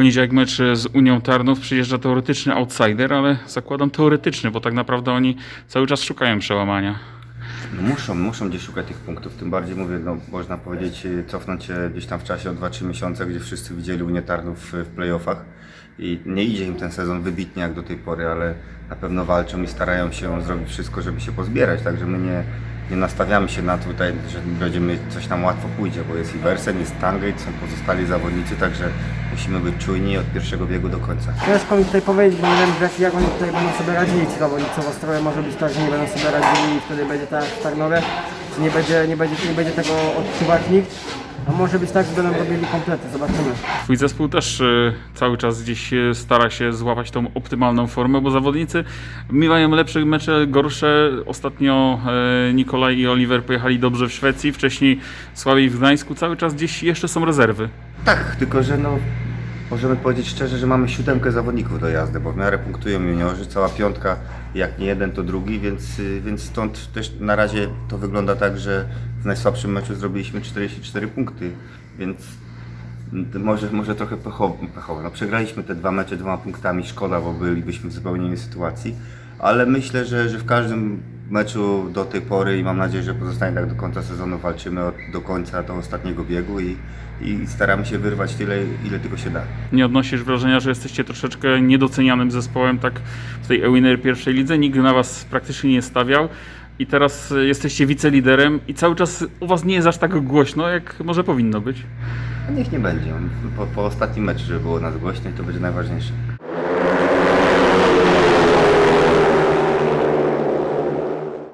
poniedziałek mecz z Unią Tarnów. Przyjeżdża teoretyczny outsider, ale zakładam teoretyczny, bo tak naprawdę oni cały czas szukają przełamania. No muszą, muszą gdzieś szukać tych punktów, tym bardziej mówię, no, można powiedzieć, y, cofnąć się gdzieś tam w czasie o 2-3 miesiące, gdzie wszyscy widzieli Unię Tarnów w playoffach i nie idzie im ten sezon wybitnie jak do tej pory, ale na pewno walczą i starają się zrobić wszystko, żeby się pozbierać, także my nie, nie nastawiamy się na tutaj, że będziemy coś nam łatwo pójdzie, bo jest Iversen, jest Tangate, są pozostali zawodnicy, także musimy być czujni od pierwszego biegu do końca. Ciężko mi tutaj powiedzieć, bo nie wiem jak, jak oni tutaj będą sobie radzili ci zawodnicy w Ostrowie. Może być tak, że nie będą sobie radzili i wtedy będzie tak w Tarnowie. Nie będzie, nie będzie, nie będzie tego odczuwać nikt. A może być tak, że będą robili komplety, zobaczymy. Twój zespół też y, cały czas gdzieś y, stara się złapać tą optymalną formę, bo zawodnicy miewają lepsze mecze, gorsze. Ostatnio y, Nikolaj i Oliver pojechali dobrze w Szwecji, wcześniej słabiej w Gdańsku. Cały czas gdzieś jeszcze są rezerwy. Tak, tylko że no, możemy powiedzieć szczerze, że mamy siódemkę zawodników do jazdy, bo w miarę punktują juniorzy, cała piątka, jak nie jeden to drugi, więc, y, więc stąd też na razie to wygląda tak, że w najsłabszym meczu zrobiliśmy 44 punkty, więc może, może trochę pechowo, pechowo. No, przegraliśmy te dwa mecze dwoma punktami, szkoda, bo bylibyśmy w zupełnie innej sytuacji, ale myślę, że, że w każdym meczu do tej pory i mam nadzieję, że pozostanie tak do końca sezonu, walczymy od, do końca do ostatniego biegu i, i staramy się wyrwać tyle, ile tylko się da. Nie odnosisz wrażenia, że jesteście troszeczkę niedocenianym zespołem tak w tej Ewiner pierwszej lidze? Nikt na was praktycznie nie stawiał i teraz y, jesteście wiceliderem i cały czas u was nie jest aż tak głośno, jak może powinno być. Niech nie będzie. Po, po ostatnim meczu, żeby było nas głośno i to będzie najważniejsze.